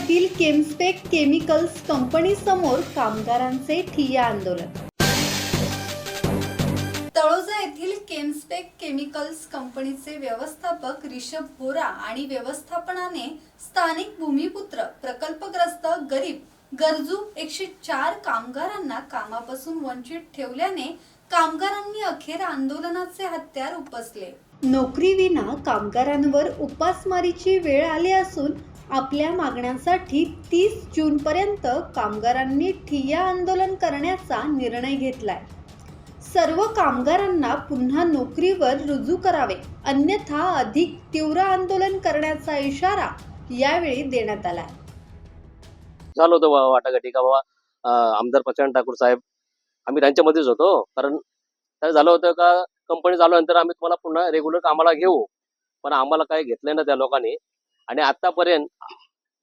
येथील केमस्पेक केमिकल्स कंपनीसमोर कामगारांचे ठिय्या आंदोलन. तळोजा येथील केमस्पेक केमिकल्स कंपनीचे व्यवस्थापक रिषभ भोरा आणि व्यवस्थापनाने स्थानिक भूमिपुत्र प्रकल्पग्रस्त गरीब गरजू एकशे चार कामगारांना कामापासून वंचित ठेवल्याने कामगारांनी अखेर आंदोलनाचे हत्यार उपसले. नोकरीविना कामगारांवर उपासमारीची वेळ आली असून आपल्या मागण्यांसाठी तीस जून पर्यंत कामगारांनी ठिय्या आंदोलन करण्याचा निर्णय घेतलाय. सर्व कामगारांना पुन्हा नोकरीवर रुजू करावे अन्यथा अधिक तीव्र आंदोलन करण्याचा इशारा यावेळी देण्यात आला झालं होतं वा- वाटाघाटी का बाबा? आमदार प्रचंड ठाकूर साहेब आम्ही त्यांच्यामध्येच होतो कारण काय झालं होतं का कंपनी झाल्यानंतर आम्ही तुम्हाला पुन्हा रेग्युलर कामाला घेऊ. पण आम्हाला काही घेतलं ना त्या लोकांनी आणि आतापर्यंत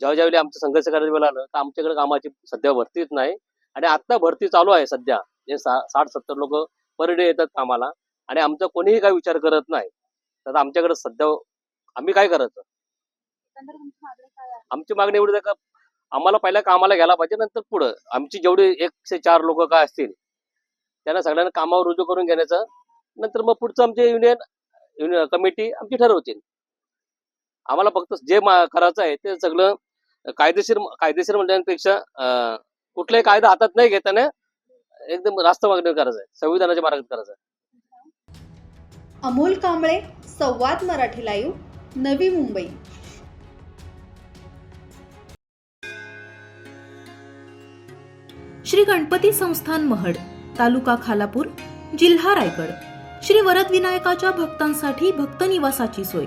जेव्हा ज्यावेळी आमचं संघर्ष करायला वेळ आलं तर आमच्याकडे कामाची सध्या भरतीच नाही. आणि आत्ता भरती चालू आहे सध्या. जे साठ सत्तर लोक पर डे येतात कामाला. आणि आमचा कोणीही काही विचार करत नाही. तर आमच्याकडे सध्या आम्ही काय करायचं? आमची मागणी एवढी का आम्हाला पहिल्या कामाला घ्यायला पाहिजे नंतर पुढं. आमची जेवढी एकशे चार लोक काय असतील त्यांना सगळ्यांना कामावर रुजू करून घेण्याचं नंतर मग पुढचं आमचे युनियन युनियन कमिटी आमची ठरवतील. आम्हाला फक्त जे करायचं आहे ते सगळं कायदेशीर कायदेशीर म्हणण्यापेक्षा अं, कुठलाही कायदा हातात नाही घेताना एकदम रास्त मागणी करायचं आहे. संविधानाच्या मार्गात करायचं आहे. अमोल कांबळे संवाद मराठी लाईव्ह नवी मुंबई. श्री गणपती संस्थान महड तालुका खालापूर जिल्हा रायगड. श्री वरद विनायकाच्या भक्तांसाठी भक्त निवासाची सोय.